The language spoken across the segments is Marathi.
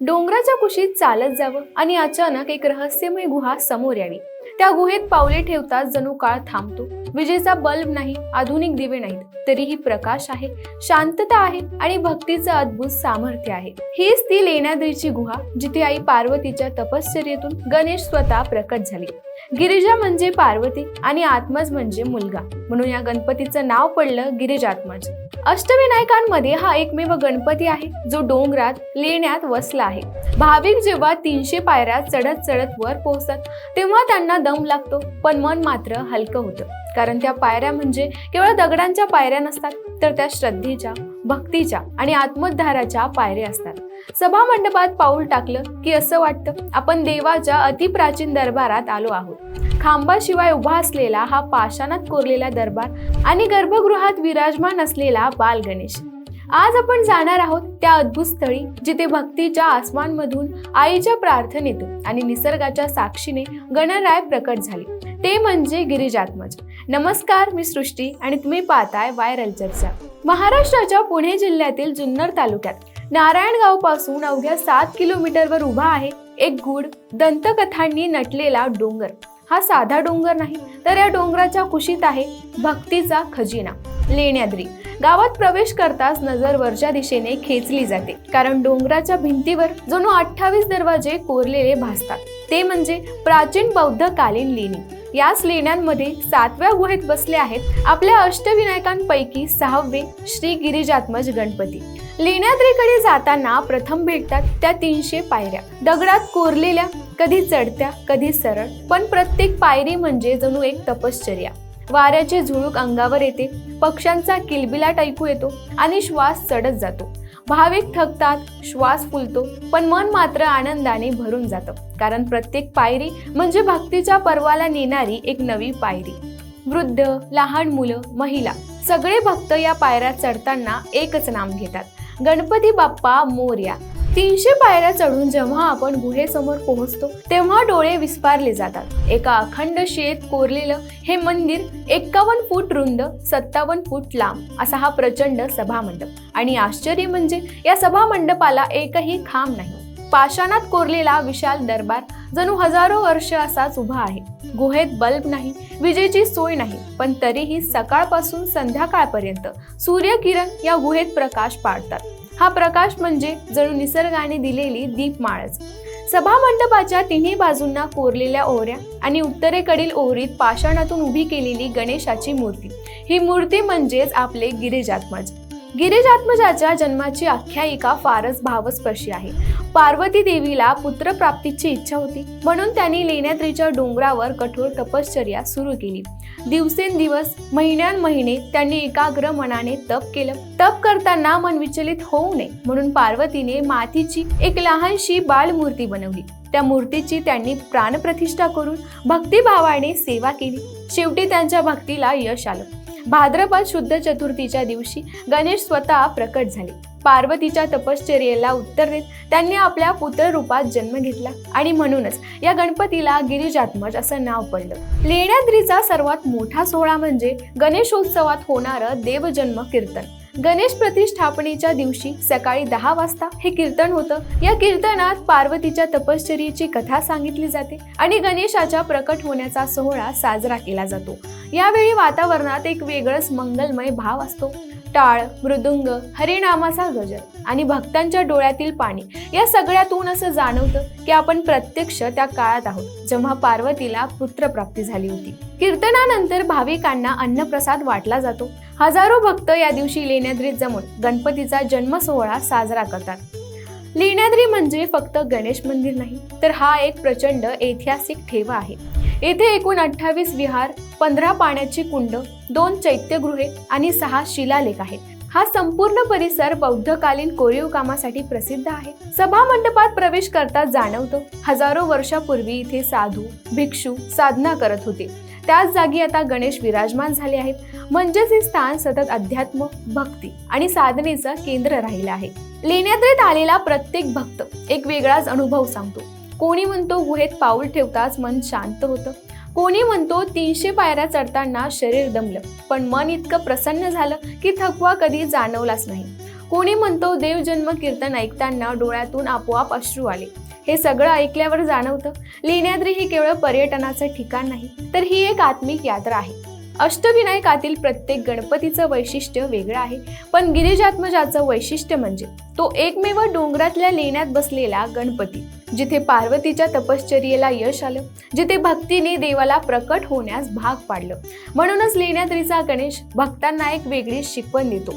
डोंगराच्या कुशीत चालत जावं आणि अचानक एक रहस्यमय गुहा समोर यावी. त्या गुहेत पावले ठेवताच जणू काळ थांबतो. विजेचा बल्ब नाही आधुनिक दिवे नाहीत तरीही प्रकाश आहे शांतता आहे आणि भक्तीचं अद्भुत सामर्थ्य आहे. हीच ती लेण्याद्रीची गुहा जिथे आई पार्वतीच्या तपश्चर्येतून गणेश स्वतः प्रकट झाली. गिरिजा म्हणजे पार्वती आणि आत्मज म्हणजे मुलगा. म्हणून या गणपतीचं नाव पडलं गिरिजात्मज. अष्टविनायकांमध्ये हा एकमेव गणपती आहे जो डोंगरात लेण्यात वसला आहे. भाविक जेव्हा तीनशे पायऱ्या चढत चढत वर पोहोचतात तेव्हा त्यांना दम लागतो पण मन मात्र हलकं होतं. कारण त्या पायऱ्या म्हणजे केवळ दगडांच्या पायऱ्या नसतात तर त्या श्रद्धेच्या भक्तीच्या आणि आत्मोद्धाराच्या पायऱ्या असतात. सभा मंडपात पाऊल टाकलं की असं वाटतं आपण देवाच्या अतिप्राचीन दरबारात आलो आहोत. खांबाशिवाय उभा असलेला हा पाषाणात कोरलेला दरबार आणि गर्भगृहात विराजमान असलेला बाल गणेश. आज आपण जाणार आहोत त्या अद्भुत स्थळी जिथे भक्तीच्या आसमानमधून आईच्या प्रार्थनेतून आणि निसर्गाच्या साक्षीने गणराय प्रकट झाले. ते म्हणजे गिरिजात्मज नमस्कार मी सृष्टी आणि तुम्ही पाहताय व्हायरल चर्चा. महाराष्ट्राच्या पुणे जिल्ह्यातील जुन्नर तालुक्यात नारायणगावपासून अवघ्या सात किलोमीटरवर उभा आहे एक गूढ दंतकथांनी नटलेला डोंगर. हा साधा डोंगर नाही तर या डोंगराच्या कुशीत आहे भक्तीचा खजिना. लेण्याद्री. गावात प्रवेश करताच नजर वरच्या दिशेने खेचली जाते कारण डोंगराच्या भिंतीवर जणू अठ्ठावीस दरवाजे कोरलेले भासतात. ते म्हणजे प्राचीन बौद्ध कालीन लेणी. याच लेण्यांमध्ये सातव्या गुहेत बसले आहेत आपल्या अष्टविनायकांपैकी सहावे श्री गिरिजात्मज गणपती. लेण्याद्रीकडे जाताना प्रथम भेटतात त्या तीनशे पायऱ्या. दगडात कोरलेल्या कधी चढत्या कधी सरळ. पण प्रत्येक पायरी म्हणजे जणू एक तपश्चर्या. वाऱ्याचे झुळूक अंगावर येते पक्ष्यांचा किलबिलाट ऐकू येतो आणि श्वास चढत जातो. भाविक थकतात श्वास फुलतो पण मन मात्र आनंदाने भरून जातं. कारण प्रत्येक पायरी म्हणजे भक्तीच्या पर्वाला नेणारी एक नवी पायरी. वृद्ध लहान मुलं महिला सगळे भक्त या पायऱ्या चढताना एकच नाम घेतात. गणपती बाप्पा मोर्या. तीनशे पायऱ्या चढून जेव्हा आपण गुहेसमोर पोहोचतो तेव्हा डोळे विस्पारले जातात. एका अखंड शेत कोरलेलं हे मंदिर एक्कावन्न फूट रुंद सत्तावन्न फूट लांब असा हा प्रचंड सभामंडप. आणि आश्चर्य म्हणजे या सभामंडपाला एकही खांब नाही. पाषाणात कोरलेला विशाल दरबार जणू हजारो वर्ष असाच उभा आहे. गुहेत बल्ब नाही विजेची सोय नाही पण तरीही सकाळपासून संध्याकाळपर्यंत सूर्यकिरण या गुहेत प्रकाश पाडतात. हा प्रकाश म्हणजे जणू निसर्गाने दिलेली दीपमाळच सभा मंडपाच्या तिन्ही बाजूंना कोरलेल्या ओहऱ्या आणि उत्तरेकडील ओहरीत पाषाणातून उभी केलेली गणेशाची मूर्ती. ही मूर्ती म्हणजेच आपले गिरिजात्मज. गिरीजात्मजाच्या जन्माची आख्यायिका फारच भावस्पर्शी आहे. पार्वती देवीला पुत्रप्राप्तीची इच्छा होती. म्हणून त्यांनी लेण्याद्रीच्या डोंगरावर कठोर तपश्चर्या सुरू केली. दिवसेंदिवस महिन्यान महिने त्यांनी एकाग्र मनाने तप केलं. तप करताना मन विचलित होऊ नये म्हणून पार्वतीने मातीची एक लहानशी बालमूर्ती बनवली. त्या मूर्तीची त्यांनी प्राणप्रतिष्ठा करून भक्तिभावाने सेवा केली. शेवटी त्यांच्या भक्तीला यश आलं. भाद्रपद शुद्ध चतुर्थीच्या दिवशी गणेश स्वतः प्रकट झाले. पार्वतीच्या तपश्चर्येला उत्तर देत त्यांनी आपल्या पुत्ररूपात जन्म घेतला आणि म्हणूनच या गणपतीला गिरिजात्मज असं नाव पडलं. लेण्याद्रीचा सर्वात मोठा सोहळा म्हणजे गणेशोत्सवात होणारं देवजन्म कीर्तन. गणेश प्रतिष्ठापनेच्या दिवशी सकाळी दहा वाजता हे कीर्तन होतं. या कीर्तनात पार्वतीच्या तपश्चर्येची कथा सांगितली जाते आणि गणेशाच्या प्रकट होण्याचा सोहळा साजरा केला जातो. यावेळी वातावरणात एक वेगळंच मंगलमय भाव असतो. टाळ मृदुंग हरिनामाचा गजर आणि भक्तांच्या डोळ्यातील पाणी या सगळ्यातून असं जाणवतं की आपण प्रत्यक्ष त्या काळात आहोत जेव्हा पार्वतीला पुत्रप्राप्ती झाली होती. कीर्तनानंतर भाविकांना अन्नप्रसाद वाटला जातो. हजारो भक्त या दिवशी लेण्याद्रीत जमून गणपतीचा जन्म सोहळा साजरा करतात. लेण्याद्री म्हणजे फक्त गणेश मंदिर नाही तर हा एक प्रचंड ऐतिहासिक ठेवा आहे. येथे एकूण अठ्ठावीस विहार पंधरा पाण्याची कुंड दोन चैत्यगृहे आणि सहा शिलालेख आहेत. हा संपूर्ण परिसर बौद्धकालीन कोरीव कामासाठी प्रसिद्ध आहे. सभा मंडपात प्रवेश करता जाणवतो. हजारो वर्षापूर्वी इथे साधू भिक्षू साधना करत होते. त्याच जागी आता गणेश विराजमान झाले आहेत. म्हणजेच हे स्थान सतत अध्यात्म भक्ती आणि साधनेचं केंद्र राहिलं आहे. लेण्याद्रीत आलेला प्रत्येक भक्त एक वेगळाच अनुभव सांगतो. कोणी म्हणतो गुहेत पाऊल ठेवताच मन शांत होतं. कोणी म्हणतो तीनशे पायऱ्या चढताना शरीर दमलं. पण मन इतकं प्रसन्न झालं की थकवा कधी जाणवलाच नाही. कोणी म्हणतो देवजन्म कीर्तन ऐकताना डोळ्यातून आपोआप अश्रू आले. हे सगळं ऐकल्यावर जाणवतं. लेण्याद्री ही केवळ पर्यटनाचं ठिकाण नाही तर ही एक आत्मिक यात्रा आहे. अष्टविनायकातील प्रत्येक गणपतीचं वैशिष्ट्य वेगळं आहे. पण गिरिजात्मजाचं वैशिष्ट्य म्हणजे तो एकमेव डोंगरातल्या लेण्यात बसलेला गणपती जिथे पार्वतीच्या तपश्चर्येला यश आलं जिथे भक्तीने देवाला प्रकट होण्यास भाग पाडलं. म्हणूनच लेण्याद्रीचा गणेश भक्तांना एक वेगळी शिकवण देतो.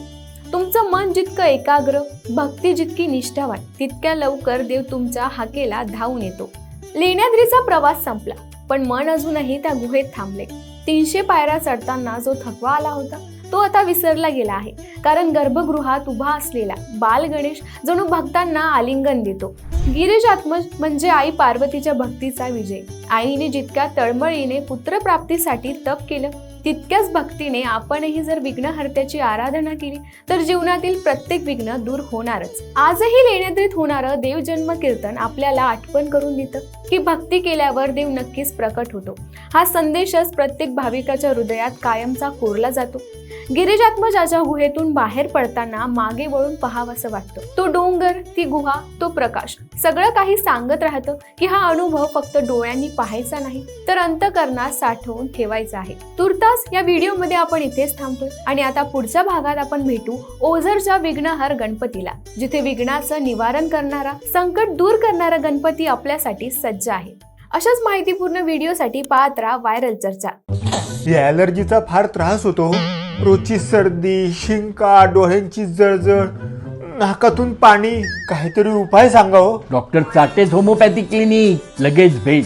तुमचं मन जितकं एकाग्र भक्ती जितकी निष्ठावान तितक्या लवकर देव तुमच्या हाकेला धावून येतो. लेण्याद्रीचा प्रवास संपला पण मन अजूनही त्या गुहेत थांबले. तीनशे पायऱ्या चढताना जो थकवा आला होता तो आता विसरला गेला आहे. कारण गर्भगृहात उभा असलेला बाल गणेश जणू भक्तांना आलिंगन देतो. गिरिजात्मज म्हणजे आई पार्वतीच्या भक्तीचा विजय. आईने जितक्या तळमळीने पुत्रप्राप्तीसाठी तप केलं तितक्याच भक्तीने आपणही जर विघ्नहर्त्याची आराधना केली तर जीवनातील प्रत्येक विघ्न दूर होणारच. आजही लेण्याद्रीत होणारं देवजन्म कीर्तन आपल्याला आठवण करून देतं की भक्ती केल्यावर देव नक्कीच प्रकट होतो. हा संदेशच प्रत्येक भाविकाच्या हृदयात कायमचा कोरला जातो. गिरिजात्मजाच्या गुहेतून बाहेर पडताना मागे वळून पाहावंसं वाटतं. तो डोंगर ती गुहा तो प्रकाश सगळं काही सांगत राहतं की हा अनुभव फक्त डोळ्यांनी पाहायचा नाही तर अंतकरणात साठवून ठेवायचा आहे. तुर्ता तुर्तास या व्हिडिओमध्ये आपण इथेच थांबतोय. आणि आता पुढच्या भागात आपण भेटू ओझरच्या विघ्नहर गणपतीला जिथे विघ्नाचं निवारण करणारा संकट दूर करणारा गणपती आपल्यासाठी सज्ज आहे. अशाच माहितीपूर्ण व्हिडिओसाठी पाहत राहा व्हायरल चर्चा. या ॲलर्जीचा फार त्रास होतो रोजची सर्दी शिंका डोळ्यांची जळजळ नाकातून पाणी काहीतरी उपाय सांगा हो. डॉक्टर चाटेज होमोपॅथी क्लिनिक लगेच भेट.